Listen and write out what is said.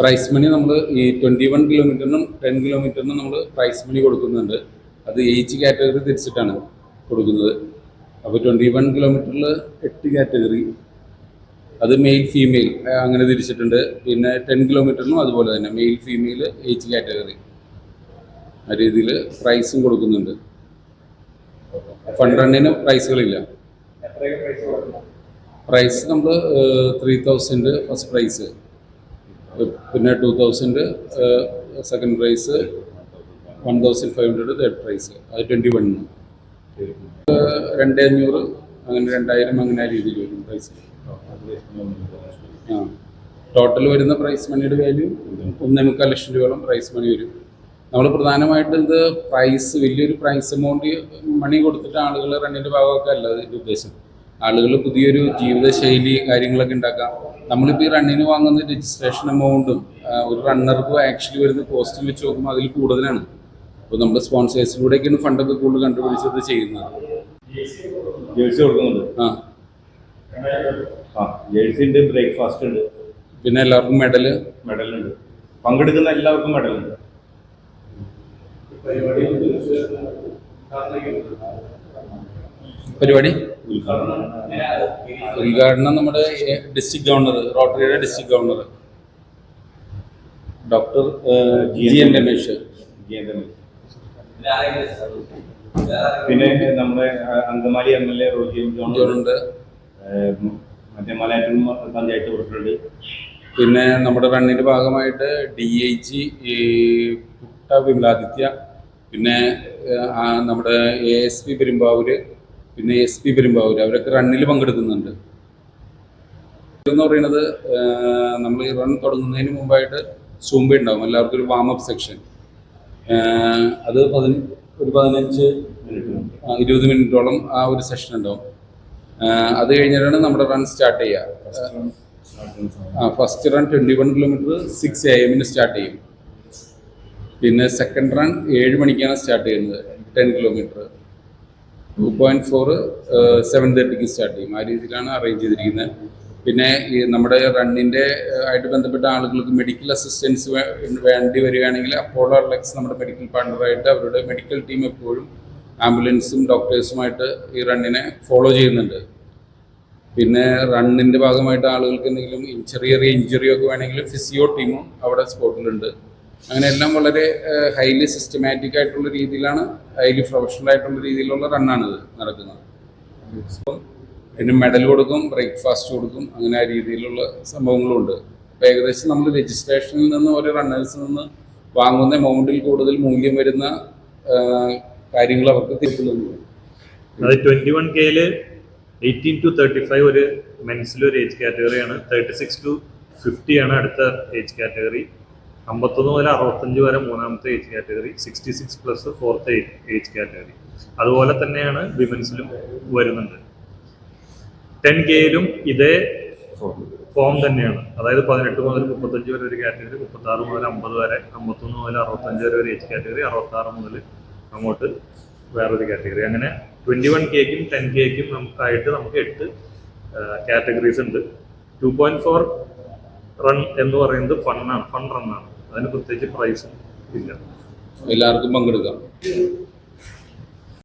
Price money നമ്മൾ ഈ twenty one കിലോമീറ്ററിനും ടെൻ കിലോമീറ്ററിനും നമ്മൾ പ്രൈസ് മണി കൊടുക്കുന്നുണ്ട്. അത് ഏജ് കാറ്റഗറി തിരിച്ചിട്ടാണ് കൊടുക്കുന്നത്. അപ്പോൾ ട്വന്റി വൺ കിലോമീറ്ററിൽ എട്ട് കാറ്റഗറി അത് മെയിൽ ഫീമെയിൽ അങ്ങനെ തിരിച്ചിട്ടുണ്ട്. പിന്നെ ടെൻ കിലോമീറ്ററിനും അതുപോലെ തന്നെ മെയിൽ ഫീമെയിൽ ഏജ് കാറ്റഗറി ആ രീതിയിൽ പ്രൈസും കൊടുക്കുന്നുണ്ട്. ഫണ്ട് റണ്ണിന് പ്രൈസുകളില്ല പ്രൈസ് നമ്മൾ ത്രീ തൗസൻഡ് ഫസ്റ്റ് പ്രൈസ് പിന്നെ two thousand second prize one thousand five hundred third prize അത് ട്വന്റി വണ്ണിന് രണ്ട് അഞ്ഞൂറ് അങ്ങനെ രണ്ടായിരം അങ്ങനെ ആ രീതിയിൽ വരും പ്രൈസ് ആ. ടോട്ടൽ വരുന്ന പ്രൈസ് മണിയുടെ വാല്യൂ ഒന്നേ മുക്കാൽ ലക്ഷം രൂപയോളം പ്രൈസ് മണി വരും. നമ്മൾ പ്രധാനമായിട്ട് ഇത് പ്രൈസ് വലിയൊരു പ്രൈസ് എമൗണ്ട് മണി കൊടുത്തിട്ട് ആളുകൾ റണ്ണിന്റെ ഭാഗമൊക്കെ അല്ല ഇതിന്റെ ഉദ്ദേശം. ആളുകൾ പുതിയൊരു ജീവിതശൈലി കാര്യങ്ങളൊക്കെ ഉണ്ടാക്കാം. നമ്മളിപ്പോൾ ഈ റണ്ണിന് വാങ്ങുന്ന രജിസ്ട്രേഷൻ എമൗണ്ടും ഒരു റണ്ണർക്ക് ആക്ച്വലി വരുന്ന കോസ്റ്റും വെച്ച് നോക്കുമ്പോൾ അതിൽ കൂടുതലാണ്. അപ്പോൾ നമ്മൾ സ്പോൺസേഴ്സിലൂടെയൊക്കെയാണ് ഫണ്ടൊക്കെ കൂടുതൽ കണ്ടുപിടിച്ചത് ചെയ്യുന്നത്. ജേഴ്സി കൊടുക്കുന്നുണ്ട്. ആ. ആ ജേഴ്സി ഉണ്ട് ബ്രേക്ക്ഫാസ്റ്റ് ഉണ്ട്. പിന്നെ എല്ലാവർക്കും മെഡൽ മെഡലുണ്ട് പങ്കെടുക്കുന്ന എല്ലാവർക്കും മെഡലുണ്ട് പരിപാടി ഉദ്ഘാടനം. ഉദ്ഘാടനം നമ്മുടെ district governor റോട്ടറിയുടെ district governor doctor G N Ramesh. പിന്നെ നമ്മുടെ Angamaly M L A Roji ജോണുണ്ട് മറ്റേ മലയാറ്റൂർ പഞ്ചായത്ത് പ്രസിഡന്റ് പിന്നെ നമ്മുടെ റണ്ണിന്റെ ഭാഗമായിട്ട് D I G Putta Vimaladitya. പിന്നെ നമ്മുടെ എ എസ് പി പെരുമ്പാവൂര്. പിന്നെ എസ് പി പെരുമ്പാവൂർ അവരൊക്കെ റണ്ണിൽ പങ്കെടുക്കുന്നുണ്ട്. എന്ന് പറയുന്നത് നമ്മൾ ഈ റൺ തുടങ്ങുന്നതിന് മുമ്പായിട്ട് സൂമ്പ ഉണ്ടാവും. എല്ലാവർക്കും ഒരു വാം അപ്പ് സെക്ഷൻ അത് പതിന ഒരു പതിനഞ്ച് ഇരുപത് മിനിറ്റോളം ആ ഒരു സെഷൻ ഉണ്ടാവും. അത് കഴിഞ്ഞിട്ടാണ് നമ്മുടെ റൺ സ്റ്റാർട്ട് ചെയ്യുക. First run twenty one kilometre six A എമ്മിന് സ്റ്റാർട്ട് ചെയ്യും. പിന്നെ സെക്കൻഡ് റൺ ഏഴ് മണിക്കാണ് സ്റ്റാർട്ട് ചെയ്യുന്നത്. Ten kilometre two point four seven തേർട്ടിക്ക് start ചെയ്യും. ആ രീതിയിലാണ് അറേഞ്ച് ചെയ്തിരിക്കുന്നത് പിന്നെ ഈ നമ്മുടെ റണ്ണിന്റെ ആയിട്ട് ബന്ധപ്പെട്ട ആളുകൾക്ക് മെഡിക്കൽ അസിസ്റ്റൻസ് വേണ്ടി വരികയാണെങ്കിൽ അപ്പോളോ അലക്സ് നമ്മുടെ മെഡിക്കൽ പാർട്ണറായിട്ട് അവരുടെ മെഡിക്കൽ ടീം എപ്പോഴും ആംബുലൻസും ഡോക്ടേഴ്സുമായിട്ട് ഈ റണ്ണിനെ ഫോളോ ചെയ്യുന്നുണ്ട്. പിന്നെ റണ്ണിന്റെ ഭാഗമായിട്ട് ആളുകൾക്ക് എന്തെങ്കിലും ചെറിയ ചെറിയ ഇഞ്ചുറി ഒക്കെ വേണമെങ്കിൽ ഫിസിയോ ടീമും അവിടെ സ്പോട്ടിലുണ്ട് അങ്ങനെ എല്ലാം വളരെ ഹൈലി സിസ്റ്റമാറ്റിക് ആയിട്ടുള്ള രീതിയിലാണ് ഹൈലി പ്രൊഫഷണൽ ആയിട്ടുള്ള രീതിയിലുള്ള റണ്ണാണിത് നടക്കുന്നത്. പിന്നെ മെഡൽ കൊടുക്കും ബ്രേക്ക്ഫാസ്റ്റ് കൊടുക്കും അങ്ങനെ ആ രീതിയിലുള്ള സംഭവങ്ങളുണ്ട്. അപ്പോൾ ഏകദേശം നമ്മൾ രജിസ്ട്രേഷനിൽ നിന്ന് ഓരോ റണ്ണേഴ്സിൽ നിന്ന് വാങ്ങുന്ന എമൗണ്ടിൽ കൂടുതൽ മൂല്യം വരുന്ന കാര്യങ്ങൾ അവർക്ക് തിരിക്കുന്നുണ്ട്. അത് വൺ കെയിൽ എയ്റ്റീൻ ടു തേർട്ടി ഫൈവ് ഒരു മെൻസിലൊരു ഏജ് കാറ്റഗറിയാണ് തേർട്ടി സിക്സ് ടു ഫിഫ്റ്റി ആണ് അടുത്ത ഏജ് കാറ്റഗറി അമ്പത്തൊന്ന് മുതൽ അറുപത്തഞ്ച് വരെ മൂന്നാമത്തെ age category sixty six plus fourth age category അതുപോലെ തന്നെയാണ് വിമൻസിലും വരുന്നുണ്ട്. ടെൻ കെയിലും ഇതേ ഫോം തന്നെയാണ്. അതായത് പതിനെട്ട് മുതൽ മുപ്പത്തഞ്ച് വരെ ഒരു കാറ്റഗറി മുപ്പത്തി ആറ് മുതൽ അമ്പത് വരെ അമ്പത്തൊന്ന് മുതൽ അറുപത്തഞ്ച് വരെ ഒരു ഏജ് കാറ്റഗറി അറുപത്തി ആറ് മുതൽ അങ്ങോട്ട് വേറൊരു കാറ്റഗറി അങ്ങനെ ട്വന്റി വൺ കേക്കും ടെൻ കേക്കും നമുക്കായിട്ട് നമുക്ക് എട്ട് കാറ്റഗറീസ് ഉണ്ട്. ടു പോയിന്റ് ഫോർ റൺ എന്ന് പറയുന്നത് ഫണ്ണാണ് ഫൺ റണ്ണാണ് അതിന് പ്രത്യേകിച്ച് പ്രൈസ് ഇല്ല. എല്ലാവർക്കും പങ്കെടുക്കാം.